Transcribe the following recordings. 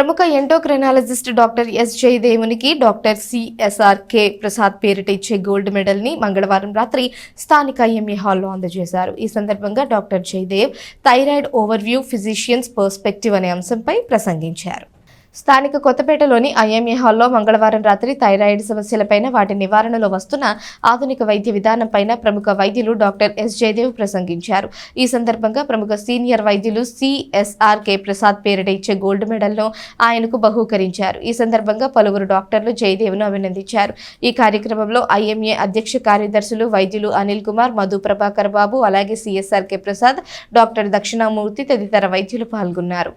ప్రముఖ endocrinologist doctor S జయదేవునికి doctor C S R K Prasad పేరిట ఇచ్చే గోల్డ్ మెడల్ని మంగళవారం రాత్రి స్థానిక ఎంఏ హాల్లో అందజేశారు. ఈ సందర్భంగా doctor Jayadev thyroid overview physicians perspective అనే అంశంపై ప్రసంగించారు. స్థానిక కొత్తపేటలోని ఐఎంఏ హాల్లో మంగళవారం రాత్రి థైరాయిడ్ సమస్యలపైన వాటి నివారణలో వస్తున్న ఆధునిక వైద్య విధానంపైన ప్రముఖ వైద్యులు డాక్టర్ ఎస్ జయదేవ్ ప్రసంగించారు. ఈ సందర్భంగా ప్రముఖ సీనియర్ వైద్యులు సిఎస్ఆర్ కె ప్రసాద్ పేరిట ఇచ్చే గోల్డ్ మెడల్ను ఆయనకు బహూకరించారు. ఈ సందర్భంగా పలువురు డాక్టర్లు జయదేవ్ను అభినందించారు. ఈ కార్యక్రమంలో ఐఎంఏ అధ్యక్ష కార్యదర్శులు వైద్యులు అనిల్ కుమార్ మధు ప్రభాకర్ బాబు అలాగే C S R K Prasad doctor Dakshinamurthy తదితర వైద్యులు పాల్గొన్నారు.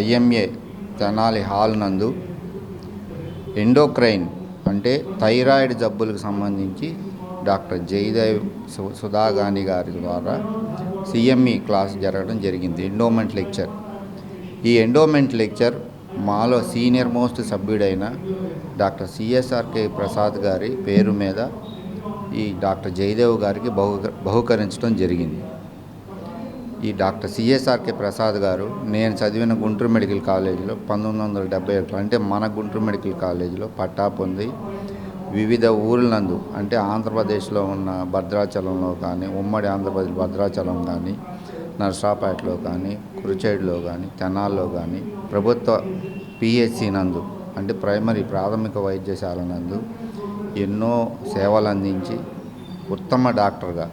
I M A Tenali hall నందు ఎండోక్రైన్ అంటే థైరాయిడ్ జబ్బులకు సంబంధించి డాక్టర్ జయదేవ్ సుధాగాని గారి ద్వారా సిఎంఈ క్లాస్ జరగడం జరిగింది. Endowment lecture. ఈ ఎండోమెంట్ లెక్చర్ మాలో senior most సభ్యుడైన doctor C S R K Prasad గారి పేరు మీద ఈ డాక్టర్ జయదేవ్ గారికి బహు బహుకరించడం జరిగింది. ఈ డాక్టర్ సిఎస్ఆర్కే ప్రసాద్ గారు నేను చదివిన గుంటూరు మెడికల్ కాలేజీలో పంతొమ్మిది వందల డెబ్బై ఒకటిలో అంటే మన గుంటూరు మెడికల్ కాలేజీలో పట్టా పొంది వివిధ ఊర్లందు అంటే ఆంధ్రప్రదేశ్లో ఉన్న భద్రాచలంలో కానీ ఉమ్మడి ఆంధ్రప్రదేశ్ భద్రాచలం కానీ నర్సాపేటలో కానీ కురుచేడులో కానీ తెనాల్లో కానీ ప్రభుత్వ పిహెచ్సి నందు అంటే ప్రైమరీ ప్రాథమిక వైద్యశాల నందు ఎన్నో సేవలు అందించి ఉత్తమ డాక్టర్గా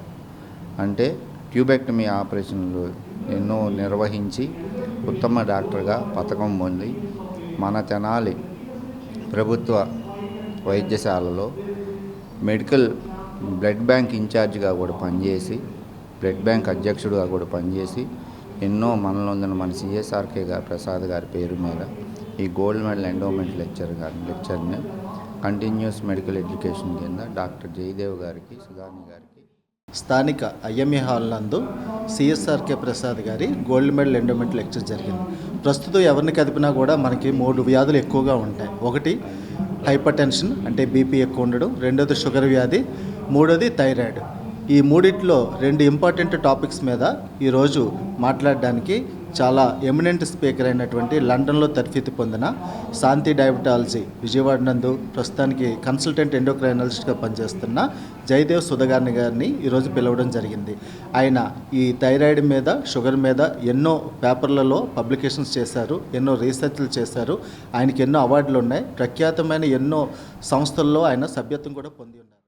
అంటే ట్యూబెక్టమీ ఆపరేషన్లు ఎన్నో నిర్వహించి ఉత్తమ డాక్టర్గా పథకం పొంది మన తెనాలి ప్రభుత్వ వైద్యశాలలో మెడికల్ బ్లడ్ బ్యాంక్ ఇన్ఛార్జిగా కూడా పనిచేసి బ్లడ్ బ్యాంక్ అధ్యక్షుడిగా కూడా పనిచేసి ఎన్నో మనలొందిన మన సిఎస్ఆర్కే గారు ప్రసాద్ గారి పేరు మీద ఈ గోల్డ్ మెడల్ ఎండోమెంట్ లెక్చర్ గారి లెక్చర్ని కంటిన్యూస్ మెడికల్ ఎడ్యుకేషన్ కింద డాక్టర్ జయదేవ్ గారికి సుధాని గారికి స్థానిక ఐఎంఏ హాల్ నందు సిఎస్ఆర్కే ప్రసాద్ గారి గోల్డ్ మెడల్ ఎండోమెంట్ లెక్చర్ జరిగింది. ప్రస్తుతం ఎవరిని కదిపినా కూడా మనకి మూడు వ్యాధులు ఎక్కువగా ఉంటాయి. ఒకటి హైపర్ టెన్షన్ అంటే బీపీ ఎక్కువ ఉండడం. రెండోది షుగర్ వ్యాధి. మూడోది థైరాయిడ్. ఈ మూడిట్లో రెండు ఇంపార్టెంట్ టాపిక్స్ మీద ఈరోజు మాట్లాడడానికి చాలా ఎమినెంట్ స్పీకర్ అయినటువంటి లండన్లో తర్ఫీదు పొందిన శాంతి డయాబెటాలజీ విజయవాడ నందు ప్రస్తుతానికి కన్సల్టెంట్ ఎండోక్రైనాలజిస్ట్గా పనిచేస్తున్న జయదేవ్ సుధగాని గారిని ఈరోజు పిలవడం జరిగింది. ఆయన ఈ థైరాయిడ్ మీద షుగర్ మీద ఎన్నో పేపర్లలో పబ్లికేషన్స్ చేశారు ఎన్నో రీసెర్చ్లు చేశారు. ఆయనకి ఎన్నో అవార్డులు ఉన్నాయి. ప్రఖ్యాతమైన ఎన్నో సంస్థల్లో ఆయన సభ్యత్వం కూడా పొంది ఉన్నారు.